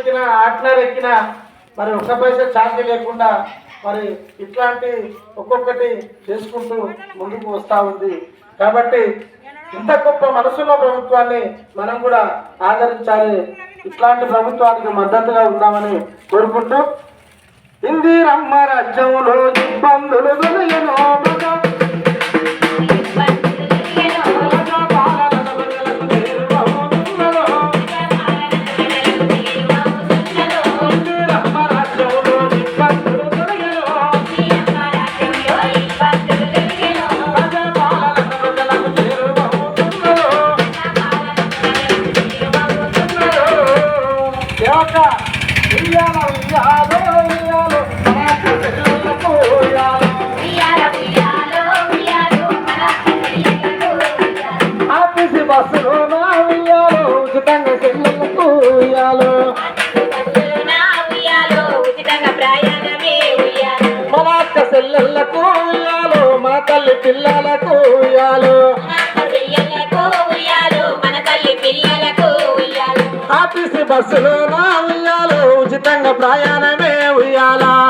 ఎక్కినా ఆట్లారు ఎక్కినా మరి ఒక్క పైసా ఛార్జీ లేకుండా మరి ఇట్లాంటి ఒక్కొక్కటి చేసుకుంటూ ముందుకు వస్తూ ఉంది. కాబట్టి ఇంత గొప్ప మనసున్న ప్రభుత్వాన్ని మనం కూడా ఆదరించాలి. ఇట్లాంటి ప్రభుత్వానికి మద్దతుగా ఉన్నామని కోరుకుంటూ ఇందిరమ్మ రాజ్యంలో ఇబ్బందులు కాక ఉయ్యాల ఉయ్యాలో ఉయ్యాలో. ఆర్టీసీ ఉయ్యాలో ఉచితంగా చెల్లెలకు ఉయ్యాలో. మన అక్క చెల్లెళ్ళకు ఉయ్యాలో మా తల్లి పిల్లలకు ఉయ్యాలో. బస్సులో ఉయ్యాలో ఉచితంగా ప్రయాణమే ఉయ్యాలా?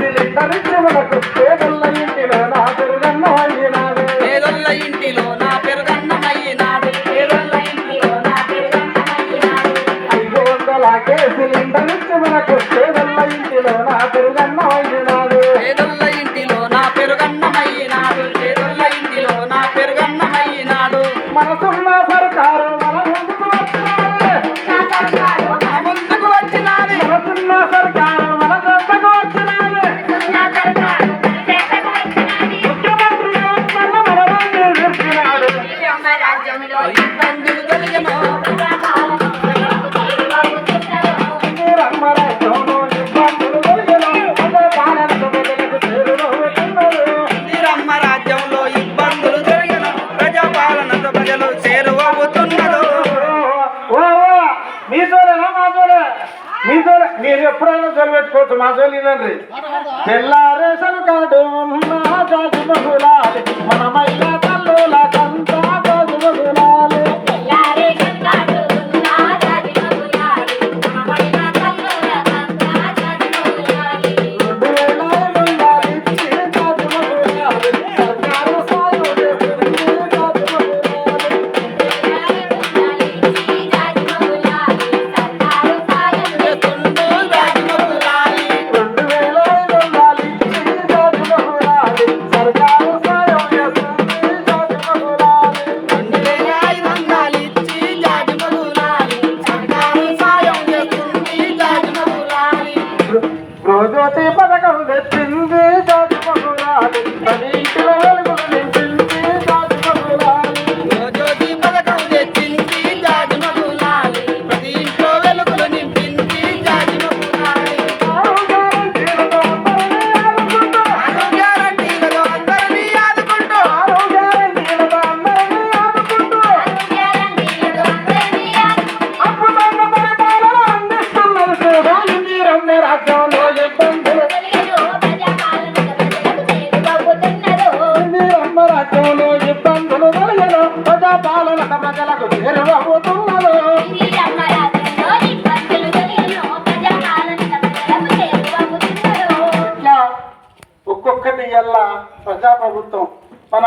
ఎప్పుడైనా చదివేసుకోవచ్చు. మా చోళ్ళు తెల్లారేసను కాదు জগতে ప్రజలకు చేరువవుతున్నదో ఒక్కొక్కటి ఎల్లా ప్రజాప్రభుత్వం మన